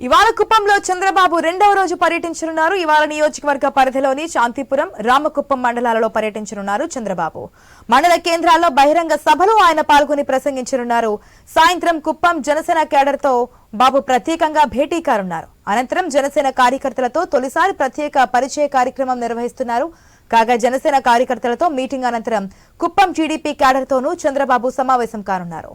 ఇవాళ కుప్పంలో చంద్రబాబు రెండవ రోజు పర్యటించనున్నారు. ఇవాళ నియోజకవర్గ పరిధిలోని శాంతిపురం రామకుప్పం మండలాలలో పర్యటించనున్నారు చంద్రబాబు. మండల కేంద్రాల్లో బహిరంగ సభలో ఆయన పాల్గొని ప్రసంగించనున్నారు. సాయంత్రం కుప్పం జనసేన కేడర్తో బాబు ప్రత్యేకంగా భేటీ కానున్నారు. అనంతరం జనసేన కార్యకర్తలతో తొలిసారి ప్రత్యేక పరిచయ కార్యక్రమం నిర్వహిస్తున్నారు. కాగా జనసేన కార్యకర్తలతో మీటింగ్ అనంతరం కుప్పం టీడీపీ కేడర్తోనూ చంద్రబాబు సమావేశం కానున్నారు.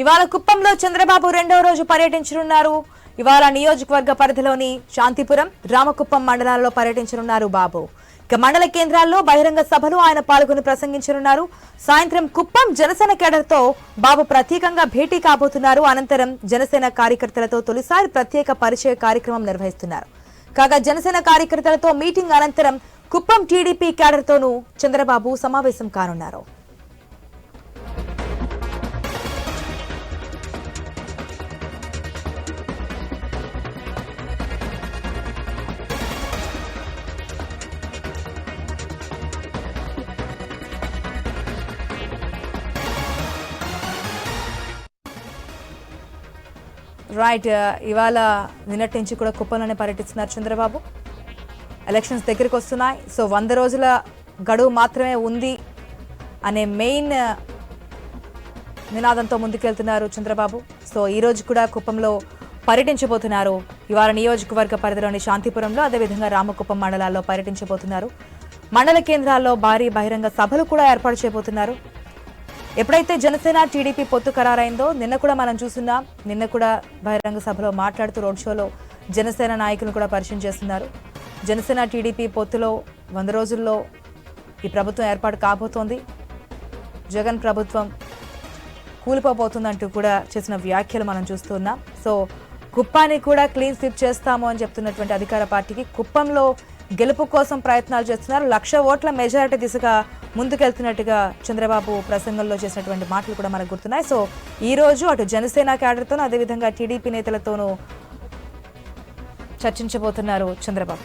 ఇవాళ కుప్పంలో చంద్రబాబు రెండవ రోజు పర్యటించనున్నారు. ఇవాళ నియోజకవర్గ పరిధిలోని శాంతిపురం రామకుప్పం మండలాల్లో పర్యటించనున్నారు బాబు. ఇక మండల కేంద్రాల్లో బహిరంగ సభలు ఆయన పాల్గొని ప్రసంగించనున్నారు. సాయంత్రం కుప్పం జనసేన కేడర్తో బాబు ప్రత్యేకంగా భేటీ కాబోతున్నారు. అనంతరం జనసేన కార్యకర్తలతో తొలిసారి ప్రత్యేక పరిచయ కార్యక్రమం నిర్వహిస్తున్నారు. కాగా జనసేన కార్యకర్తలతో మీటింగ్ అనంతరం కుప్పం టీడీపీ కేడర్తోనూ చంద్రబాబు సమావేశం కానున్నారు. రైట్ ఇవాళ నిన్నటి నుంచి కూడా కుప్పంలోనే పర్యటిస్తున్నారు చంద్రబాబు. ఎలక్షన్స్ దగ్గరికి వస్తున్నాయి. సో వంద రోజుల గడువు మాత్రమే ఉంది అనే మెయిన్ నినాదంతో ముందుకెళ్తున్నారు చంద్రబాబు. సో ఈ రోజు కూడా కుప్పంలో పర్యటించబోతున్నారు. ఇవాళ నియోజకవర్గ పరిధిలోని శాంతిపురంలో అదేవిధంగా రామకుప్పం మండలాల్లో పర్యటించబోతున్నారు. మండల కేంద్రాల్లో భారీ బహిరంగ సభలు కూడా ఏర్పాటు చేయబోతున్నారు. ఎప్పుడైతే జనసేన టీడీపీ పొత్తు ఖరారైందో నిన్న కూడా మనం చూస్తున్నాం. నిన్న కూడా బహిరంగ సభలో మాట్లాడుతూ రోడ్ షోలో జనసేన నాయకులను కూడా పరిచయం చేస్తున్నారు. జనసేన టీడీపీ పొత్తులో వంద రోజుల్లో ఈ ప్రభుత్వం ఏర్పాటు కాబోతోంది. జగన్ ప్రభుత్వం కూలిపోబోతుందంటూ కూడా చేసిన వ్యాఖ్యలు మనం చూస్తున్నాం. సో కుప్పాన్ని కూడా క్లీన్ స్విప్ చేస్తాము అని చెప్తున్నటువంటి అధికార పార్టీకి కుప్పంలో గెలుపు కోసం ప్రయత్నాలు చేస్తున్నారు. లక్ష ఓట్ల మెజారిటీ దిశగా ముందుకెళ్తున్నట్టుగా చంద్రబాబు ప్రసంగంలో చేసినటువంటి మాటలు కూడా మనకు గుర్తున్నాయి. సో ఈ రోజు అటు జనసేన క్యాడర్తోనూ అదేవిధంగా టీడీపీ నేతలతోనూ చర్చించబోతున్నారు చంద్రబాబు.